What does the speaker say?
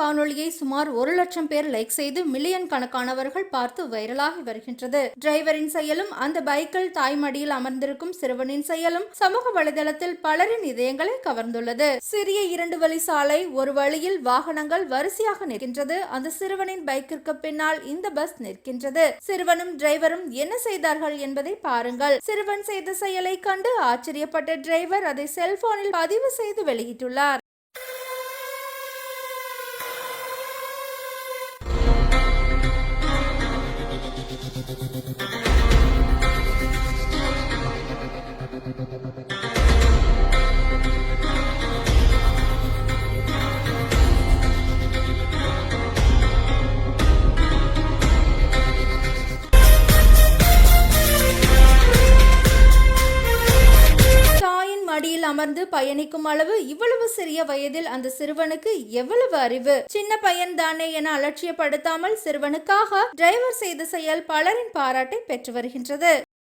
காணொளியை சுமார் ஒரு லட்சம் பேர் லைக் செய்து மில்லியன் கணக்கானவர்கள் பார்த்து வைரலாகி வருகின்றது. டிரைவரின் செயலும் அந்த பைக்கில் தாய்மடியில் அமர்ந்திருக்கும் சிறுவனின் செயலும் சமூக வலைதளத்தில் பலரின் இதயங்களை கவர்ந்துள்ளது. சிறிய இரண்டு வழி சாலை ஒரு வழியில் வாகனங்கள் வரிசையாக நிற்கின்றது. அந்த சிறுவனின் பைக்கிற்கு பின்னால் இந்த பஸ் நிற்கின்றது. சிறுவனும் டிரைவரும் என்ன செய்தார்கள் என்பதை பாருங்கள். சிறுவன் செய்த செயலை கண்டு ஆச்சரியப்பட்ட டிரைவர் அதை செல்போனில் பதிவு செய்து வெளியிட்டுள்ளார். மடியில் அமர்ந்து பயணிக்கும் அளவு இவ்வளவு சிறிய வயதில் அந்த சிறுவனுக்கு எவ்வளவு அறிவு? சின்ன பையன் தானே என அலட்சியப்படுத்தாமல் சிறுவனுக்காக டிரைவர் செய்த செயல் பலரின் பாராட்டை பெற்று வருகின்றது.